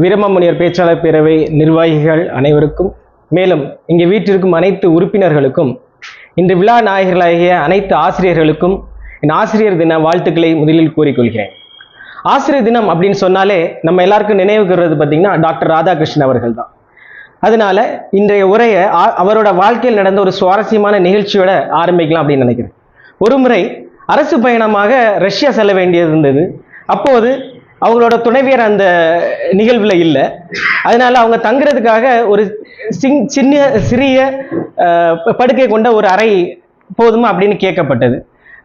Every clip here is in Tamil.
வீரமாமுனியர் பேச்சாளர் பேரவை நிர்வாகிகள் அனைவருக்கும் மேலும் இங்கே வீட்டிற்கும் அனைத்து உறுப்பினர்களுக்கும் இன்று விழா நாயகர்களாகிய அனைத்து ஆசிரியர்களுக்கும் என் ஆசிரியர் தின வாழ்த்துக்களை முதலில் கூறிக்கொள்கிறேன். ஆசிரியர் தினம் அப்படின்னு சொன்னாலே நம்ம எல்லாருக்கும் நினைவுகிறது பார்த்திங்கன்னா பார்த்தீங்கன்னா டாக்டர் ராதாகிருஷ்ணன் அவர்கள் தான் அதனால இன்றைய உரையை அவரோட வாழ்க்கையில் நடந்த ஒரு சுவாரஸ்யமான நிகழ்ச்சியோட ஆரம்பிக்கலாம் அப்படின்னு நினைக்கிறேன். ஒரு முறை அரசு பயணமாக ரஷ்யா செல்ல வேண்டியது இருந்தது. அப்போது அவங்களோட துணைவியர் அந்த நிகழ்வில் இல்லை. அதனால அவங்க தங்குறதுக்காக ஒரு சிங் சின்ன சிறிய படுக்கை கொண்ட ஒரு அறை போதுமா அப்படின்னு கேட்கப்பட்டது.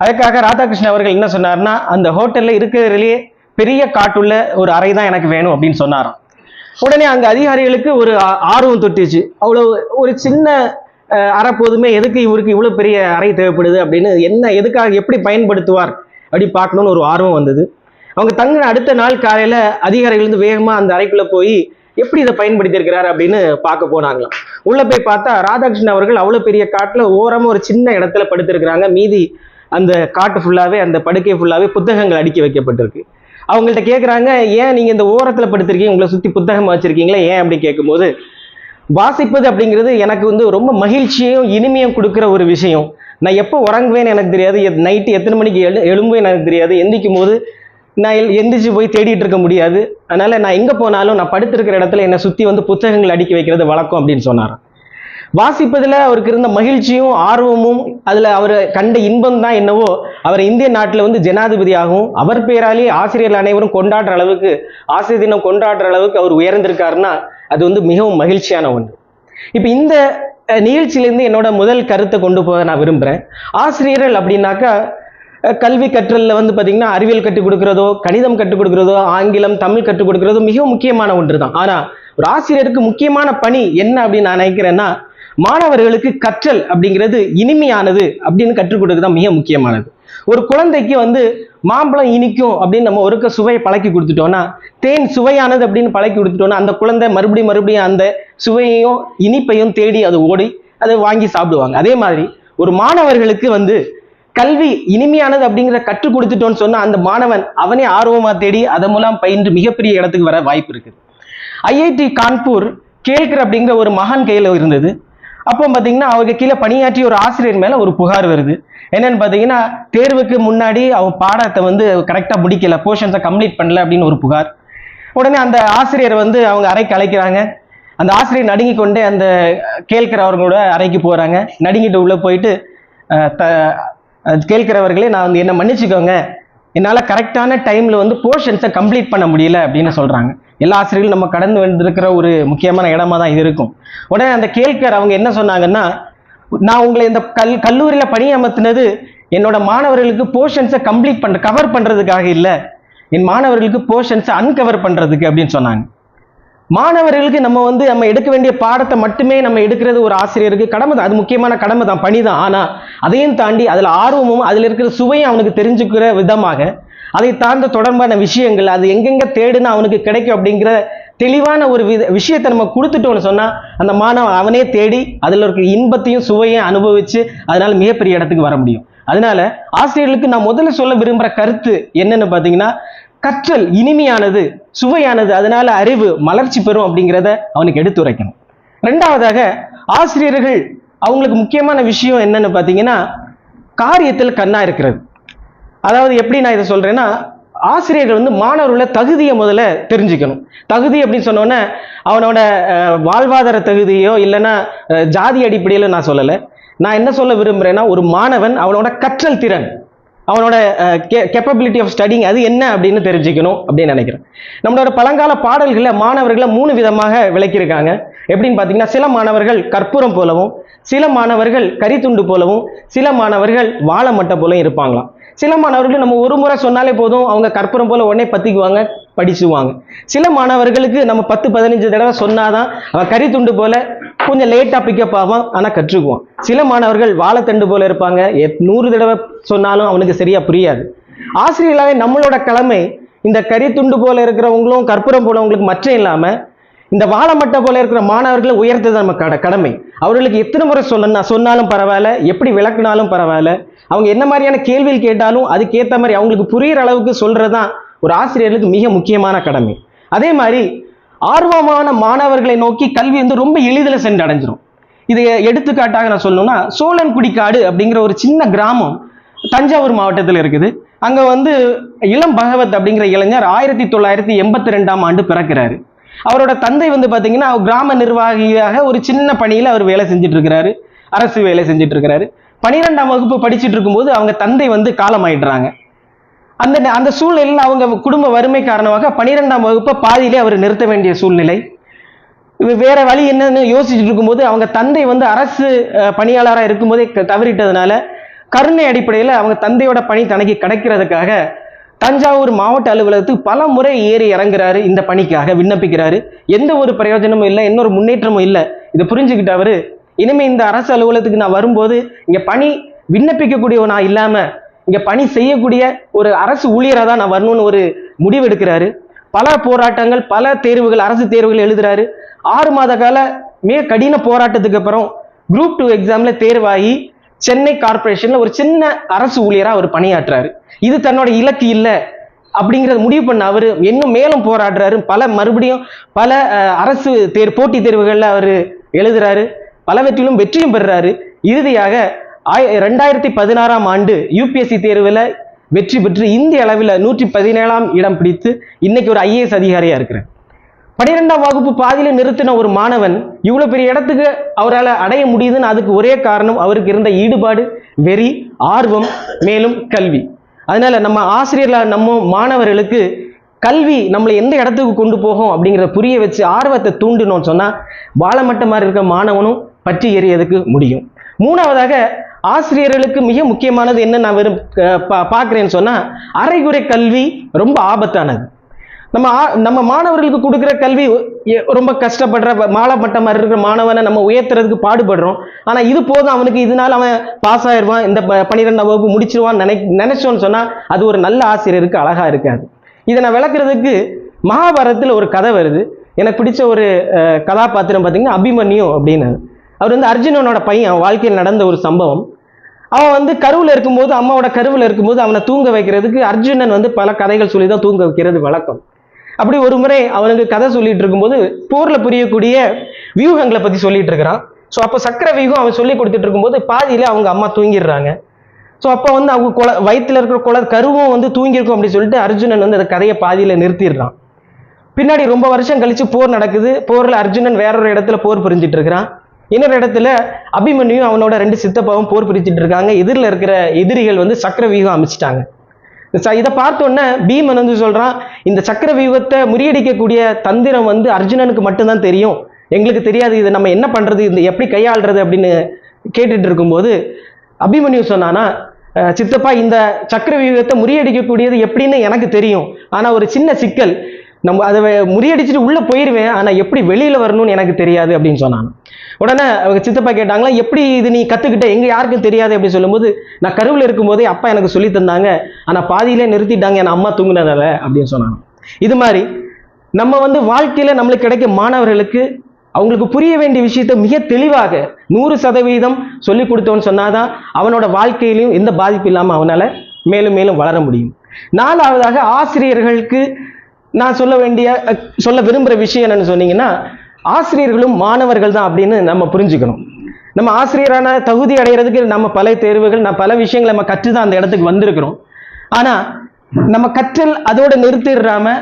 அதுக்காக ராதாகிருஷ்ணன் அவர்கள் என்ன சொன்னார்னா அந்த ஹோட்டலில் இருக்கிறதுலேயே பெரிய காட்டுள்ள ஒரு அறை தான் எனக்கு வேணும் அப்படின்னு சொன்னாராம். உடனே அங்கே அதிகாரிகளுக்கு ஒரு ஆர்வம் தொட்டுச்சு. அவ்வளோ ஒரு சின்ன அறை போதுமே எதுக்கு இவருக்கு இவ்வளோ பெரிய அறை தேவைப்படுது அப்படின்னு என்ன எதுக்காக எப்படி பயன்படுத்துவார் அப்படி பார்க்கணும்னு ஒரு ஆர்வம் வந்தது. அவங்க தங்கின அடுத்த நாள் காலையில அதிகாரிகள் வேகமா அந்த அறைக்குள்ள போய் எப்படி இதை பயன்படுத்தியிருக்கிறார் அப்படின்னு பார்க்க போனாங்களாம். உள்ள போய் பார்த்தா ராதாகிருஷ்ணன் அவர்கள் அவ்வளவு பெரிய காட்டுல ஓரமா ஒரு சின்ன இடத்துல படுத்திருக்கிறாங்க. மீதி அந்த காட்டு ஃபுல்லாவே அந்த படுக்கை ஃபுல்லாவே புத்தகங்கள் அடுக்கி வைக்கப்பட்டிருக்கு. அவங்கள்ட்ட கேட்குறாங்க ஏன் நீங்க இந்த ஓரத்துல படுத்திருக்கீங்க? உங்களை சுத்தி புத்தகம் வச்சிருக்கீங்களா? ஏன்? அப்படி கேட்கும்போது வாசிப்பது அப்படிங்கிறது எனக்கு வந்து ரொம்ப மகிழ்ச்சியும் இனிமையும் கொடுக்குற ஒரு விஷயம். நான் எப்போ உறங்குவேன்னு எனக்கு தெரியாது. நைட்டு எத்தனை மணிக்கு எழு எழும்புவேன்னு எனக்கு தெரியாது. எந்திக்கும் போது நான் எல்- எந்திரிச்சு போய் தேடிட்டு இருக்க முடியாது. அதனால நான் எங்க போனாலும் நான் படுத்திருக்கிற இடத்துல என்னை சுத்தி வந்து புத்தகங்கள் அடுக்கி வைக்கிறது வழக்கம் அப்படின்னு சொன்னாராம். வாசிப்பதுல அவருக்கு இருந்த மகிழ்ச்சியும் ஆர்வமும் அதுல அவர் கண்ட இன்பம் தான் என்னவோ அவர் இந்திய நாட்டில் வந்து ஜனாதிபதியாகவும் அவர் பெயராலே ஆசிரியர்கள் அனைவரும் கொண்டாடுற அளவுக்கு ஆசிரியர் தினம் கொண்டாடுற அளவுக்கு அவர் உயர்ந்திருக்காருன்னா அது வந்து மிகவும் மகிழ்ச்சியான ஒன்று. இப்போ இந்த நிகழ்ச்சியிலேருந்து என்னோட முதல் கருத்தை கொண்டு போக நான் விரும்புகிறேன். ஆசிரியர்கள் அப்படின்னாக்கா கல்வி கற்றலில் வந்து பார்த்திங்கன்னா அறிவியல் கற்றுக் கொடுக்குறதோ கணிதம் கற்றுக் கொடுக்குறதோ ஆங்கிலம் தமிழ் கற்றுக் கொடுக்குறதோ மிகவும் முக்கியமான ஒன்று தான் ஆனால் ஒரு ஆசிரியருக்கு முக்கியமான பணி என்ன அப்படின்னு நான் நினைக்கிறேன்னா மாணவர்களுக்கு கற்றல் அப்படிங்கிறது இனிமையானது அப்படின்னு கற்றுக் கொடுக்க தான் மிக முக்கியமானது. ஒரு குழந்தைக்கு வந்து மாம்பழம் இனிக்கும் அப்படின்னு நம்ம ஒருக்க சுவையை பழக்கி கொடுத்துட்டோம்னா தேன் சுவையானது அப்படின்னு பழக்கி கொடுத்துட்டோம்னா அந்த குழந்தை மறுபடியும் மறுபடியும் அந்த சுவையையும் இனிப்பையும் தேடி அது ஓடி அதை வாங்கி சாப்பிடுவாங்க. அதே மாதிரி ஒரு மாணவர்களுக்கு வந்து கல்வி இனிமையானது அப்படிங்கிற கற்றுக் கொடுத்துட்டோம்னு சொன்னா அந்த மாணவன் அவனே ஆர்வமா தேடி அதன் மூலம் பயின்று மிகப்பெரிய இடத்துக்கு வர வாய்ப்பு இருக்குது. ஐஐடி கான்பூர் கேல்கர் அப்படிங்கிற ஒரு மகான் கையில் இருந்தது. அப்போ பார்த்தீங்கன்னா அவங்க கீழே பணியாற்றிய ஒரு ஆசிரியர் மேலே ஒரு புகார் வருது. என்னன்னு பார்த்தீங்கன்னா தேர்வுக்கு முன்னாடி அவன் பாடத்தை வந்து கரெக்டாக முடிக்கல போர்ஷன்ஸை கம்ப்ளீட் பண்ணல அப்படின்னு ஒரு புகார். உடனே அந்த ஆசிரியர் வந்து அவங்க அறைக்கு அழைக்கிறாங்க. அந்த ஆசிரியர் நடுங்கி கொண்டே அந்த கேள்கிற அவர்களோட அறைக்கு போகிறாங்க நடுங்கிட்டு உள்ளே போயிட்டு த கேட்கிறவர்களே நான் வந்து என்ன மன்னிச்சுக்கோங்க. என்னால் கரெக்டான டைமில் வந்து போர்ஷன்ஸை கம்ப்ளீட் பண்ண முடியல அப்படின்னு சொல்கிறாங்க எல்லா ஆசிரியர்களும் நம்ம கடந்து வந்திருக்கிற ஒரு முக்கியமான இடமா தான் இது இருக்கும். உடனே அந்த கேள்கர் அவங்க என்ன சொன்னாங்கன்னா நான் உங்களை இந்த கல் கல்லூரியில் பணியமர்த்தினது என்னோட மாணவர்களுக்கு போர்ஷன்ஸை கம்ப்ளீட் பண்ணுற கவர் பண்ணுறதுக்காக இல்லை. என் மாணவர்களுக்கு போர்ஷன்ஸை அன்கவர் பண்ணுறதுக்கு அப்படின்னு சொன்னாங்க. மாணவர்களுக்கு நம்ம வந்து நம்ம எடுக்க வேண்டிய பாடத்தை மட்டுமே நம்ம எடுக்கிறது ஒரு ஆசிரியருக்கு கடமை தான். அது முக்கியமான கடமை தான் பணி தான். ஆனால் அதையும் தாண்டி அதில் ஆர்வமும் அதில் இருக்கிற சுவையும் அவனுக்கு தெரிஞ்சுக்கிற விதமாக அதை தாழ்ந்த தொடர்பான விஷயங்கள் அது எங்கெங்கே தேடுன்னு அவனுக்கு கிடைக்கும் அப்படிங்கிற தெளிவான ஒரு வித விஷயத்தை நம்ம கொடுத்துட்டோம்னு சொன்னால் அந்த மாணவன் அவனே தேடி அதில் இருக்கிற இன்பத்தையும் சுவையும் அனுபவித்து அதனால் மிகப்பெரிய இடத்துக்கு வர முடியும். அதனால ஆசிரியர்களுக்கு நான் முதல்ல சொல்ல விரும்புகிற கருத்து என்னன்னு பார்த்தீங்கன்னா கற்றல் இனிமையானது சுவையானது அதனால அறிவு மலர்ச்சி பெறும் அப்படிங்கிறத அவனுக்கு எடுத்துரைக்கணும் ரெண்டாவதாக ஆசிரியர்கள் அவங்களுக்கு முக்கியமான விஷயம் என்னன்னு பார்த்தீங்கன்னா காரியத்தில் கண்ணா இருக்கிறது. அதாவது எப்படி நான் இதை சொல்றேன்னா ஆசிரியர்கள் வந்து மாணவர்களோட தகுதியை முதல்ல தெரிஞ்சுக்கணும். தகுதி அப்படின்னு சொன்னோன்னே அவனோட வாழ்வாதார தகுதியோ இல்லைன்னா ஜாதி அடிப்படையில் நான் சொல்லலை. நான் என்ன சொல்ல விரும்புகிறேன்னா ஒரு மாணவன் அவனோட கற்றல் திறன். அவனோட கெப்பபிலிட்டி ஆஃப் ஸ்டடிங் அது என்ன அப்படின்னு தெரிஞ்சுக்கணும் அப்படின்னு நினைக்கிறேன். நம்மளோட பழங்கால பாடல்களில் மாணவர்களை மூணு விதமாக விளக்கியிருக்காங்க. எப்படின்னு பார்த்தீங்கன்னா சில மாணவர்கள் கற்பூரம் போலவும் சில மாணவர்கள் கரித்துண்டு போலவும் சில மாணவர்கள் வாழை மட்டை போலவும் இருப்பாங்களாம். சில மாணவர்கள் நம்ம ஒரு முறை சொன்னாலே போதும் அவங்க கற்பூரம் போல உடனே பற்றிக்குவாங்க படிச்சுவாங்க. சில மாணவர்களுக்கு நம்ம பத்து பதினஞ்சு தடவை சொன்னாதான் அவன் கரித்துண்டு போல கொஞ்சம் லேட்டாக பிக்கப் ஆகும் ஆனால் கற்றுக்குவான். சில மாணவர்கள் வாழைத்தண்டு போல இருப்பாங்க. எத்- நூறு தடவை சொன்னாலும் அவனுக்கு சரியா புரியாது. ஆசிரியர்களாகவே நம்மளோட கடமை இந்த கரித்துண்டு போல இருக்கிறவங்களும் கற்பூரம் போலவங்களுக்கு மற்றும் இல்லாமல் இந்த வாழைமட்டை போல இருக்கிற மாணவர்களை உயர்த்தது நம்ம கட கடமை. அவர்களுக்கு எத்தனை முறை சொல்லணும் சொன்னாலும் பரவாயில்ல எப்படி விளக்குனாலும் பரவாயில்ல அவங்க என்ன மாதிரியான கேள்விகள் கேட்டாலும் அதுக்கேற்ற மாதிரி அவங்களுக்கு புரிகிற அளவுக்கு சொல்றதுதான் ஒரு ஆசிரியர்களுக்கு மிக முக்கியமான கடமை. அதே மாதிரி ஆர்வமான மாணவர்களை நோக்கி கல்வி வந்து ரொம்ப எளிதில் சென்று அடைஞ்சிரும் எடுத்துக்காட்டாக நான் சொல்லணும்னா சோழன்குடிக்காடு அப்படிங்கிற ஒரு சின்ன கிராமம் தஞ்சாவூர் மாவட்டத்தில் இருக்குது. அங்கே வந்து இளம் பகவத் அப்படிங்கிற இளைஞர் ஆயிரத்தி தொள்ளாயிரத்தி எண்பத்தி ரெண்டாம் ஆண்டு பிறக்கிறாரு. அவரோட தந்தை வந்து பார்த்தீங்கன்னா கிராம நிர்வாகியாக ஒரு சின்ன பணியில் அவர் வேலை செஞ்சுட்டு இருக்கிறாரு அரசு வேலை செஞ்சுட்டு இருக்கிறாரு பனிரெண்டாம் வகுப்பு படிச்சுட்டு இருக்கும்போது அவங்க தந்தை வந்து காலமாயிடுறாங்க. அந்த அந்த சூழ்நிலையில் அவங்க குடும்ப வறுமை காரணமாக பனிரெண்டாம் வகுப்பை பாதியிலே அவர் நிறுத்த வேண்டிய சூழ்நிலை. வேறு வேற வழி என்னன்னு யோசிச்சுட்டு இருக்கும்போது அவங்க தந்தை வந்து அரசு பணியாளராக இருக்கும்போதே தவறிட்டதுனால கருணை அடிப்படையில் அவங்க தந்தையோட பணி தனக்கு கிடைக்கிறதுக்காக தஞ்சாவூர் மாவட்ட அலுவலகத்துக்கு பல முறை ஏறி இறங்குறாரு இந்த பணிக்காக விண்ணப்பிக்கிறாரு. எந்த ஒரு பிரயோஜனமும் இல்லை எந்த ஒரு முன்னேற்றமும் இல்லை. இதை புரிஞ்சுக்கிட்ட அவர் இனிமேல் இந்த அரசு அலுவலகத்துக்கு நான் வரும்போது இங்கே பணி விண்ணப்பிக்கக்கூடியவனா இல்லாமல் இங்க பணி செய்யக்கூடிய ஒரு அரசு ஊழியராக தான் நான் வரணும்னு ஒரு முடிவு எடுக்கிறாரு. பல போராட்டங்கள் பல தேர்வுகள் அரசு தேர்வுகள் எழுதுறாரு. ஆறு மாத கால மிக கடின போராட்டத்துக்கு அப்புறம் குரூப் டூ எக்ஸாம்ல தேர்வாகி சென்னை கார்ப்பரேஷன்ல ஒரு சின்ன அரசு ஊழியராக அவர் பணியாற்றுறாரு இது தன்னோட இலக்கு இல்லை அப்படிங்கிறத முடிவு பண்ண அவர் இன்னும் மேலும் போராடுறாரு. பல மறுபடியும் பல அரசு தேர் போட்டித் தேர்வுகளில் அவர் எழுதுறாரு. பலவற்றிலும் வெற்றியும் பெறுறாரு. இறுதியாக ஆய் ரெண்டாயிரத்தி பதினாறாம் ஆண்டு யூபிஎஸ்சி தேர்வில் வெற்றி பெற்று இந்திய அளவில் நூற்றி பதினேழாம் இடம் பிடித்து இன்னைக்கு ஒரு ஐஏஎஸ் அதிகாரியாக இருக்கிறேன் பனிரெண்டாம் வகுப்பு பாதியில நிறுத்தின ஒரு மாணவன் இவ்வளோ பெரிய இடத்துக்கு அவரால் அடைய முடியுதுன்னு அதுக்கு ஒரே காரணம் அவருக்கு இருந்த ஈடுபாடு வெறி ஆர்வம் மேலும் கல்வி. அதனால நம்ம ஆசிரியர்களா நம்ம மாணவர்களுக்கு கல்வி நம்மளை எந்த இடத்துக்கு கொண்டு போகும் அப்படிங்கிறத புரிய வச்சு ஆர்வத்தை தூண்டினோம்னு சொன்னால் வாழமட்டமாக இருக்க மாணவனும் பற்றி எறியதுக்கு முடியும். மூணாவதாக ஆசிரியர்களுக்கு மிக முக்கியமானது என்ன நான் வெறும் பார்க்குறேன்னு பா- அரைகுறை கல்வி ரொம்ப ஆபத்தானது. நம்ம ஆ- நம்ம மாணவர்களுக்கு கொடுக்குற கல்வி ரொம்ப கஷ்டப்படுற மாலை மாதிரி இருக்கிற மாணவனை நம்ம உயர்த்துறதுக்கு பாடுபடுறோம். ஆனால் இது போதும் அவனுக்கு இதனால அவன் பாஸ் ஆயிடுவான் இந்த ப- பன்னிரெண்டாம் வகுப்பு முடிச்சிருவான்னு நினை நினைச்சோன்னு சொன்னால் அது ஒரு நல்ல ஆசிரியருக்கு அழகாக இருக்காது. இதை நான் விளக்குறதுக்கு மகாபாரதத்தில் ஒரு கதை வருது. எனக்கு பிடிச்ச ஒரு கதாபாத்திரம் பார்த்தீங்கன்னா அபிமன்யு அப்படின்னு. அவர் வந்து அர்ஜுனனோட பையன் வாழ்க்கையில் நடந்த ஒரு சம்பவம். அவன் வந்து கருவில் இருக்கும்போது அம்மாவோட கருவில் இருக்கும்போது அவனை தூங்க வைக்கிறதுக்கு அர்ஜுனன் வந்து பல கதைகள் சொல்லி தான் தூங்க வைக்கிறது வழக்கம். அப்படி ஒரு முறை அவனுக்கு கதை சொல்லிட்டு இருக்கும்போது போரில் புரியக்கூடிய வியூகங்களை பற்றி சொல்லிட்டு இருக்கிறான். ஸோ அப்போ சக்கர வியூகம் அவன் சொல்லி கொடுத்துட்டு இருக்கும்போது பாதியில் அவங்க அம்மா தூங்கிடுறாங்க. ஸோ அப்போ வந்து அவங்க குல வயிற்றுல இருக்கிற குல கருவும் வந்து தூங்கியிருக்கும் அப்படின்னு சொல்லிட்டு அர்ஜுனன் வந்து அந்த கதையை பாதியில் நிறுத்திடுறான். பின்னாடி ரொம்ப வருஷம் கழிச்சு போர் நடக்குது. போரில் அர்ஜுனன் வேறொரு இடத்துல போர் புரிஞ்சிட்டு இருக்கிறான். இன்னொரு இடத்துல அபிமன்யும் அவனோட ரெண்டு சித்தப்பாவும் போர் பிரிச்சுட்டு இருக்காங்க. எதிரில் இருக்கிற எதிரிகள் வந்து சக்கர வியூகம் அமைச்சிட்டாங்க. ச- இதை பார்த்தோன்னே பீமன் வந்து சொல்கிறான் இந்த சக்கர வியூகத்தை முறியடிக்கக்கூடிய தந்திரம் வந்து அர்ஜுனனுக்கு மட்டும்தான் தெரியும். எங்களுக்கு தெரியாது இது நம்ம என்ன பண்ணுறது இந்த எப்படி கையாளுறது அப்படின்னு கேட்டுட்டு இருக்கும்போது அபிமன்யு சொன்னானா சித்தப்பா இந்த சக்கர வியூகத்தை முறியடிக்கக்கூடியது எப்படின்னு எனக்கு தெரியும். ஆனால் ஒரு சின்ன சிக்கல் நம்ம அதை முறியடிச்சுட்டு உள்ளே போயிடுவேன் போயிருவேன் எப்படி வெளியில் வரணும்னு எனக்கு தெரியாது அப்படின்னு சொன்னான் உடனே அவங்க சித்தப்பா கேட்டாங்களா எப்படி இது நீ கற்றுக்கிட்ட எங்கே யாருக்கும் தெரியாது. அப்படின்னு சொல்லும்போது நான் கருவில் இருக்கும்போதே அப்பா எனக்கு சொல்லி தந்தாங்க. ஆனால் பாதியிலே நிறுத்திட்டாங்க. என் அம்மா தூங்கினதால. அப்படின்னு சொன்னாங்க. இது மாதிரி நம்ம வந்து வாழ்க்கையில் நம்மளுக்கு கிடைக்கும் மாணவர்களுக்கு அவங்களுக்கு புரிய வேண்டிய விஷயத்தை மிக தெளிவாக நூறு சதவீதம் சொல்லி கொடுத்தோன்னு சொன்னாதான் அவனோட வாழ்க்கையிலையும் எந்த பாதிப்பு இல்லாமல் அவனால் மேலும் மேலும் வளர முடியும். நாலாவதாக ஆசிரியர்களுக்கு நான் சொல்ல வேண்டிய சொல்ல விரும்புகிற விஷயம் என்னன்னு சொன்னீங்கன்னா ஆசிரியர்களும் மாணவர்கள் தான் அப்படின்னு நம்ம புரிஞ்சுக்கணும். நம்ம ஆசிரியரான தகுதி அடைகிறதுக்கு நம்ம பல தேர்வுகள் நம்ம பல விஷயங்களை நம்ம கற்று தான் அந்த இடத்துக்கு வந்திருக்கிறோம். ஆனால் நம்ம கற்றல் அதோட நிறுத்திடுறாமல்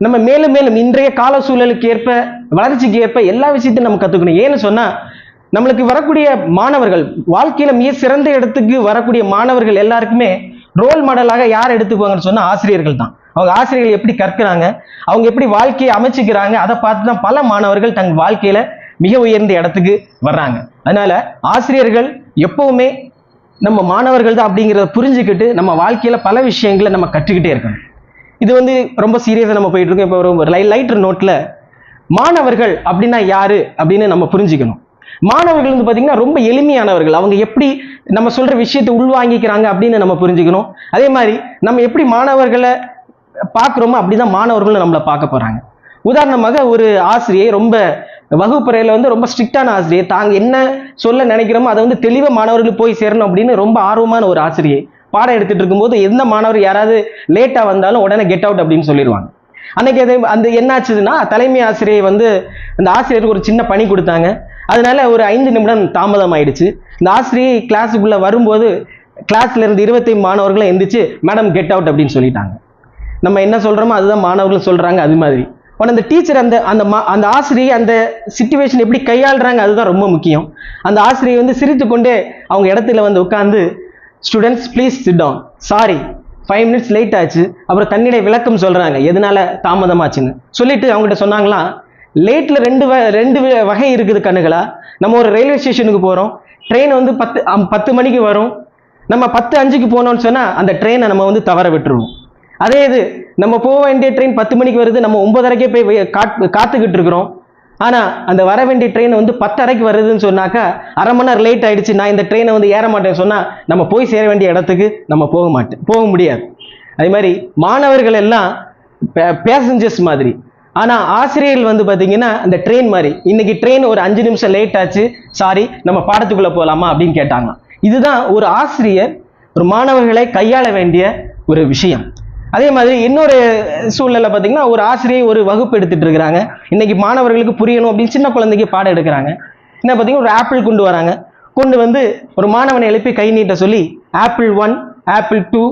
நம்ம மேலும் மேலும் இன்றைய கால சூழலுக்கு ஏற்ப வளர்ச்சிக்கு ஏற்ப எல்லா விஷயத்தையும் நம்ம கற்றுக்கணும் ஏன்னு சொன்னால் நம்மளுக்கு வரக்கூடிய மாணவர்கள் வாழ்க்கையில் மிக சிறந்த இடத்துக்கு வரக்கூடிய மாணவர்கள் எல்லாருக்குமே ரோல் மாடலாக யார் எடுத்துக்குவாங்கன்னு சொன்னால் ஆசிரியர்கள் தான். அவங்க ஆசிரியர்கள் எப்படி கற்கிறாங்க அவங்க எப்படி வாழ்க்கையை அமைச்சுக்கிறாங்க அதை பார்த்து தான் பல மாணவர்கள் தங்க வாழ்க்கையில மிக உயர்ந்த இடத்துக்கு வர்றாங்க. அதனால ஆசிரியர்கள் எப்பவுமே நம்ம மாணவர்கள் தான் அப்படிங்கிறத புரிஞ்சுக்கிட்டு நம்ம வாழ்க்கையில பல விஷயங்களை நம்ம கற்றுக்கிட்டே இருக்கணும். இது வந்து ரொம்ப சீரியஸாக நம்ம போயிட்டு இருக்கோம். இப்போ ஒரு லை லைட்டர் நோட்ல மாணவர்கள் அப்படின்னா யாரு அப்படின்னு நம்ம புரிஞ்சுக்கணும். மாணவர்கள் வந்து பார்த்தீங்கன்னா ரொம்ப எளிமையானவர்கள். அவங்க எப்படி நம்ம சொல்ற விஷயத்தை உள்வாங்கிக்கிறாங்க அப்படின்னு நம்ம புரிஞ்சுக்கணும். அதே மாதிரி நம்ம எப்படி மாணவர்களை பார்க்குறோமோ அப்படிதான் மாணவர்களும் நம்மளை பார்க்க போகிறாங்க உதாரணமாக ஒரு ஆசிரியை ரொம்ப வகுப்பறையில் வந்து ரொம்ப ஸ்ட்ரிக்டான ஆசிரியர் தாங்க என்ன சொல்ல நினைக்கிறோமோ அதை வந்து தெளிவாக மாணவர்களுக்கு போய் சேரணும் அப்படின்னு ரொம்ப ஆர்வமான ஒரு ஆசிரியை. பாடம் எடுத்துகிட்டு இருக்கும்போது எந்த மாணவர் யாராவது லேட்டாக வந்தாலும் உடனே கெட் அவுட் அப்படின்னு சொல்லிடுவாங்க. அன்னைக்கு அது அந்த என்னாச்சுதுன்னா தலைமை ஆசிரியை வந்து அந்த ஆசிரியருக்கு ஒரு சின்ன பணி கொடுத்தாங்க. அதனால ஒரு ஐந்து நிமிடம் தாமதம் ஆயிடுச்சு. இந்த ஆசிரியை கிளாஸுக்குள்ளே வரும்போது கிளாஸ்ல இருந்து இருபத்தி மாணவர்களும் எந்திரிச்சு மேடம் கெட் அவுட் அப்படின்னு சொல்லிட்டாங்க. நம்ம என்ன சொல்கிறோமோ அதுதான் மாணவர்கள் சொல்கிறாங்க அது மாதிரி. உடனே அந்த டீச்சர் அந்த அந்த மா- அந்த ஆசிரியை அந்த சுச்சுவேஷன் எப்படி கையாளுறாங்க அதுதான் ரொம்ப முக்கியம். அந்த ஆசிரியை வந்து சிரித்து கொண்டே அவங்க இடத்துல வந்து உட்காந்து students please sit down sorry five minutes late ஆச்சு. அப்புறம் தன்னிலை விளக்கம் சொல்கிறாங்க எதனால தாமதமாச்சுன்னு? சொல்லிட்டு அவங்ககிட்ட சொன்னாங்களாம் லேட்டில் ரெண்டு வ- ரெண்டு வகை இருக்குது கண்ணுகளா? நம்ம ஒரு ரயில்வே ஸ்டேஷனுக்கு போகிறோம் ட்ரெயின் வந்து பத்து அம், பத்து மணிக்கு வரும். நம்ம பத்து அஞ்சுக்கு போனோம்னு சொன்னால் அந்த ட்ரெயினை நம்ம வந்து தவற விட்டுருவோம். அதே இது நம்ம போக வேண்டிய ட்ரெயின் பத்து மணிக்கு வருது நம்ம ஒன்பதரைக்கே போய் காத்துக்கிட்டு இருக்கிறோம். ஆனால் அந்த வர வேண்டிய ட்ரெயின் வந்து பத்தரைக்கு வருதுன்னு சொன்னாக்கா அரை மணி நேரம் லேட் ஆகிடுச்சு நான் இந்த ட்ரெயினை வந்து ஏற மாட்டேன்னு சொன்னால் நம்ம போய் சேர வேண்டிய இடத்துக்கு நம்ம போக மாட்டேன் போக முடியாது. அதே மாதிரி மாணவர்கள் எல்லாம் பேசஞ்சர்ஸ் மாதிரி. ஆனால் ஆசிரியர்கள் வந்து பார்த்தீங்கன்னா அந்த ட்ரெயின் மாதிரி இன்னைக்கு ட்ரெயின் ஒரு அஞ்சு நிமிஷம் லேட் ஆச்சு சாரி நம்ம பாடத்துக்குள்ளே போகலாமா அப்படின்னு கேட்டாங்க இதுதான் ஒரு ஆசிரியர் ஒரு மாணவர்களை கையாள வேண்டிய ஒரு விஷயம். அதே மாதிரி இன்னொரு சூழ்நிலை பார்த்தீங்கன்னா ஒரு ஆசிரியை ஒரு வகுப்பு எடுத்துட்டு இருக்கிறாங்க. இன்னைக்கு மாணவர்களுக்கு புரியணும் அப்படின்னு சின்ன குழந்தைக்கு பாடம் எடுக்கிறாங்க. என்ன பார்த்தீங்கன்னா ஒரு ஆப்பிள் கொண்டு வராங்க. கொண்டு வந்து ஒரு மாணவனை எழுப்பி கை நீட்ட சொல்லி apple one apple two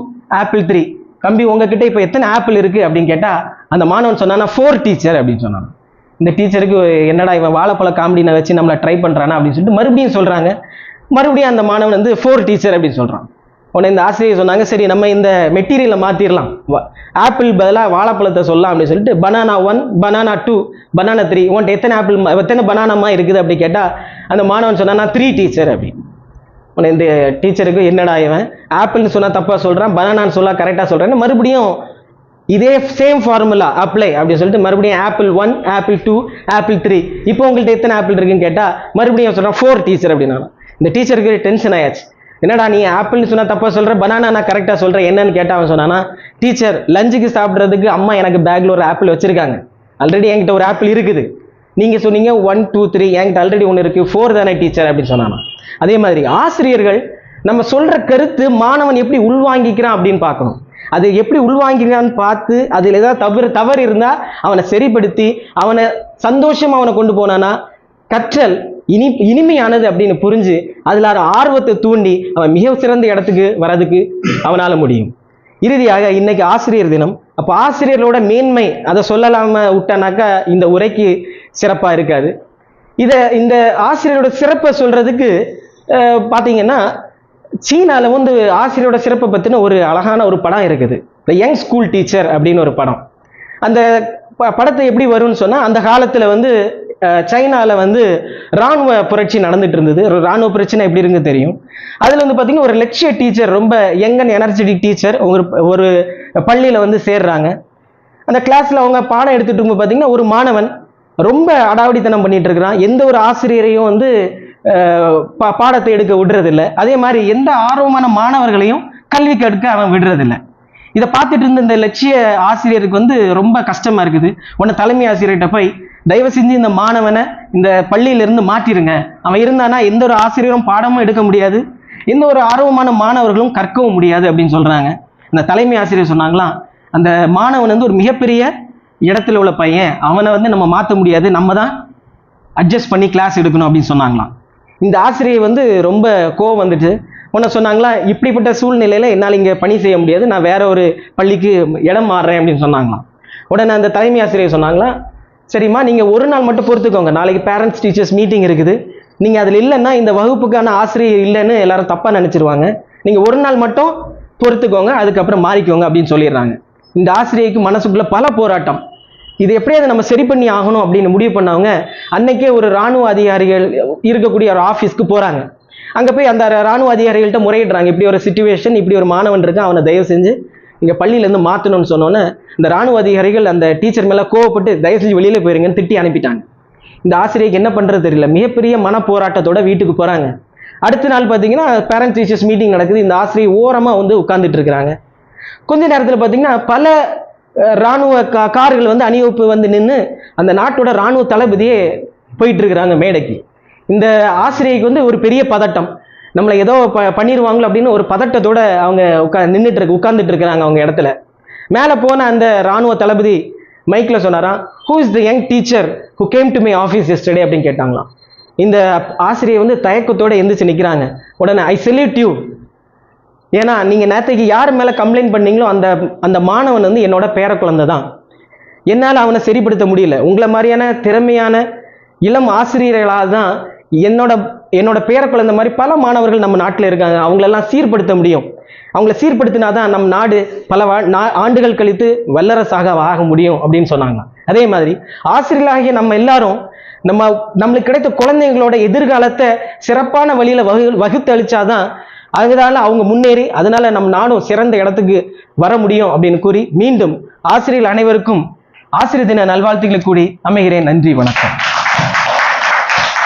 apple three. கம்பி உங்ககிட்ட இப்போ எத்தனை ஆப்பிள் இருக்குது அப்படின்னு கேட்டால் அந்த மாணவன் சொன்னான்னா ஃபோர் டீச்சர் அப்படின்னு சொன்னான் இந்த டீச்சருக்கு என்னடா இவன் வாழைப்பழ காமெடினை வச்சு நம்மளை ட்ரை பண்ணுறானா அப்படின்னு சொல்லிட்டு மறுபடியும் சொல்கிறாங்க மறுபடியும் அந்த மாணவன் வந்து ஃபோர் டீச்சர் அப்படின்னு சொல்கிறான் உடனே இந்த ஆசிரியர் சொன்னாங்க சரி நம்ம இந்த மெட்டீரியலை மாற்றிடலாம் ஆப்பிள் பதிலாக வாழைப்பழத்தை சொல்லலாம் அப்படின்னு சொல்லிட்டு banana one banana two banana three உன்ட்டு எத்தனை ஆப்பிள் எத்தனை பனானாமா இருக்குது அப்படி கேட்டால் அந்த மாணவன் சொன்னா த்ரீ டீச்சர் அப்படின்னு. உன்னை இந்த டீச்சருக்கு என்னடா இவன்? ஆப்பிள்னு சொன்னால் தப்பாக சொல்கிறான் பனானான்னு சொன்னால் கரெக்டாக சொல்கிறேன்னு மறுபடியும் இதே சேம் ஃபார்முலா அப்ளை அப்படின்னு சொல்லிட்டு மறுபடியும் apple one apple two apple three இப்போ உங்கள்கிட்ட எத்தனை ஆப்பிள் இருக்குன்னு கேட்டால் மறுபடியும் சொல்கிறேன் ஃபோர் டீச்சர் அப்படின்னா இந்த டீச்சருக்கு டென்ஷன் ஆயாச்சு. என்னடா நீ ஆப்பிள்னு சொன்னால் தப்பாக சொல்கிற பனானா நான் கரெக்டாக சொல்கிறேன் என்னன்னு கேட்டால் அவன் சொன்னானா டீச்சர் லஞ்சுக்கு சாப்பிட்றதுக்கு அம்மா எனக்கு பேக்கில் ஒரு ஆப்பிள் வச்சுருக்காங்க. ஆல்ரெடி என்கிட்ட ஒரு ஆப்பிள் இருக்குது. நீங்கள் சொன்னீங்க ஒன் டூ த்ரீ என்கிட்ட ஆல்ரெடி ஒன்று இருக்குது ஃபோர் தானே டீச்சர்? அப்படின்னு சொன்னானா. அதே மாதிரி ஆசிரியர்கள் நம்ம சொல்கிற கருத்து மாணவன் எப்படி உள்வாங்கிக்கிறான் அப்படின்னு பார்க்கணும். அது எப்படி உள்வாங்கிக்கிறான்னு பார்த்து அதில் ஏதாவது தவறு தவறு இருந்தால் அவனை சரிப்படுத்தி அவனை சந்தோஷமாக அவனை கொண்டு போனானா கற்றல் இனி இனிமையானது அப்படின்னு புரிஞ்சு அதில் ஆர்வத்தை தூண்டி அவன் மிக சிறந்த இடத்துக்கு வர்றதுக்கு அவனால் முடியும். இறுதியாக இன்னைக்கு ஆசிரியர் தினம். அப்போ ஆசிரியர்களோட மேன்மை அதை சொல்லலாம விட்டானாக்கா இந்த உரைக்கு சிறப்பாக இருக்காது. இதை இந்த ஆசிரியரோட சிறப்பை சொல்றதுக்கு பார்த்தீங்கன்னா சீனாவில் வந்து ஆசிரியரோட சிறப்பை பற்றின ஒரு அழகான ஒரு படம் இருக்குது. த யங் ஸ்கூல் டீச்சர் அப்படின்னு ஒரு படம். அந்த ப- படத்தை எப்படி வரும்னு சொன்னால் அந்த காலத்தில் வந்து சைனாவில் வந்து ராணுவ புரட்சி நடந்துட்டு இருந்தது. இராணுவ ராணுவ பிரச்சனை எப்படி இருக்கு தெரியும். அதில் வந்து பார்த்தீங்கன்னா ஒரு லட்சிய டீச்சர் ரொம்ப யங் அண்ட் எனர்ஜெட்டிக் டீச்சர் ஒரு ஒரு பள்ளியில் வந்து சேர்றாங்க. அந்த கிளாஸில் அவங்க பாடம் எடுத்துட்டு இருக்கும்போது ஒரு மாணவன் ரொம்ப அடாவடித்தனம் பண்ணிட்டு இருக்கிறான். எந்த ஒரு ஆசிரியரையும் வந்து பா- பாடத்தை எடுக்க விடுறதில்ல. அதே மாதிரி எந்த ஆர்வமான மாணவர்களையும் கல்வி கற்க அவன் விடுறதில்ல. இதை பார்த்துட்டு இருந்த இந்த லட்சிய ஆசிரியருக்கு வந்து ரொம்ப கஷ்டமா இருக்குது. உன்னை தலைமை ஆசிரியர்கிட்ட போய் தயவு செஞ்சு இந்த மாணவனை இந்த பள்ளியில இருந்து அவன் இருந்தானா எந்த ஒரு ஆசிரியரும் பாடமும் எடுக்க முடியாது. எந்த ஒரு ஆர்வமான மாணவர்களும் கற்கவும் முடியாது அப்படின்னு சொல்றாங்க. இந்த தலைமை ஆசிரியர் சொன்னாங்களாம் அந்த மாணவன் வந்து ஒரு மிகப்பெரிய இடத்துல உள்ள பையன். அவனை வந்து நம்ம மாற்ற முடியாது. நம்ம தான் அட்ஜஸ்ட் பண்ணி கிளாஸ் எடுக்கணும் அப்படின்னு சொன்னாங்களாம் இந்த ஆசிரியர் வந்து ரொம்ப கோவம் வந்துட்டு உன்ன சொன்னாங்களா இப்படிப்பட்ட சூழ்நிலையில என்னால் இங்கே பணி செய்ய முடியாது. நான் வேற ஒரு பள்ளிக்கு இடம் மாறுறேன் அப்படின்னு சொன்னாங்களாம் உடனே அந்த தலைமை ஆசிரியர் சொன்னாங்களா சரிம்மா நீங்கள் ஒரு நாள் மட்டும் பொறுத்துக்கோங்க. நாளைக்கு பேரண்ட்ஸ் டீச்சர்ஸ் மீட்டிங் இருக்குது. நீங்கள் அதில் இல்லைன்னா இந்த வகுப்புக்கான ஆசிரியர் இல்லைன்னு எல்லாரும் தப்பாக நினச்சிருவாங்க. நீங்கள் ஒரு நாள் மட்டும் பொறுத்துக்கோங்க அதுக்கப்புறம் மாறிக்கோங்க அப்படின்னு சொல்லிடுறாங்க. இந்த ஆசிரியைக்கு மனசுக்குள்ளே பல போராட்டம். இது எப்படியாவது நம்ம சரி பண்ணி ஆகணும் அப்படின்னு முடிவு பண்ணவங்க அன்னைக்கே ஒரு ராணுவ அதிகாரிகள் இருக்கக்கூடிய ஒரு ஆஃபீஸ்க்கு போகிறாங்க அங்கே போய் அந்த ராணுவ அதிகாரிகள்கிட்ட முறையிடுறாங்க. இப்படி ஒரு சுச்சுவேஷன் இப்படி ஒரு மாணவன் இருக்கான் அவனை தயவு செஞ்சு இங்கே பள்ளியிலேருந்து மாற்றணும்னு சொன்னோன்னே இந்த ராணுவ அதிகாரிகள் அந்த டீச்சர் மேலே கோவப்பட்டு தயவு செஞ்சு வெளியில் போயிருங்கன்னு திட்டி அனுப்பிட்டாங்க. இந்த ஆசிரியருக்கு என்ன பண்ணுறது தெரியல. மிகப்பெரிய மன போராட்டத்தோட வீட்டுக்கு போகிறாங்க அடுத்த நாள் பார்த்தீங்கன்னா பேரண்ட் டீச்சர்ஸ் மீட்டிங் நடக்குது. இந்த ஆசிரியர் ஓரமாக வந்து உட்கார்ந்துட்டு இருக்கிறாங்க. கொஞ்ச நேரத்தில் பார்த்தீங்கன்னா பல இராணுவ ராணுவ கா- கார்கள் வந்து அணிவகுப்பு வந்து நின்று அந்த நாட்டோட ராணுவ தளபதியே போயிட்டு இருக்கிறாங்க மேடைக்கு. இந்த ஆசிரியைக்கு வந்து ஒரு பெரிய பதட்டம். நம்மளை ஏதோ ப பண்ணிடுவாங்களோ அப்படின்னு ஒரு பதட்டத்தோட அவங்க உட்கா நின்றுட்டு இருக்கு உட்கார்ந்துட்டு இருக்கிறாங்க அவங்க இடத்துல. மேலே போன அந்த ராணுவ தளபதி மைக்கில் சொன்னாராம் who is the young teacher who came to my office yesterday? அப்படின்னு கேட்டாங்களாம். இந்த ஆசிரியர் வந்து தயக்கத்தோடு எந்திரிச்சு நிற்கிறாங்க உடனே ஐ செல்யூட் யூ ஏன்னா நீங்கள் நேற்றுக்கு யார் மேலே கம்ப்ளைண்ட் பண்ணீங்களோ அந்த அந்த மாணவன் வந்து என்னோட பேர குழந்தை தான் என்னால் அவனை சரிப்படுத்த முடியல. உங்களை மாதிரியான திறமையான இளம் ஆசிரியர்களால் தான் என்னோட என்னோட பேர குழந்தை மாதிரி பல மாணவர்கள் நம்ம நாட்டில் இருக்காங்க. அவங்களெல்லாம் சீர்படுத்த முடியும். அவங்கள சீர்படுத்தினா தான் நம் நாடு பல வா- நா- ஆண்டுகள் கழித்து வல்லரசாக ஆக முடியும் அப்படின்னு சொன்னாங்க. அதே மாதிரி ஆசிரியர்களாகிய நம்ம எல்லாரும் நம்ம நம்மளுக்கு கிடைத்த குழந்தைங்களோட எதிர்காலத்தை சிறப்பான வழியில் வகு வகுத்து அளிச்சாதான் அதனால அவங்க முன்னேறி அதனால நம் நாடும் சிறந்த இடத்துக்கு வர முடியும் அப்படின்னு கூறி மீண்டும் ஆசிரியர்கள் அனைவருக்கும் ஆசிரியர் தின நல்வாழ்த்துக்களை கூடி அமைகிறேன். நன்றி வணக்கம்.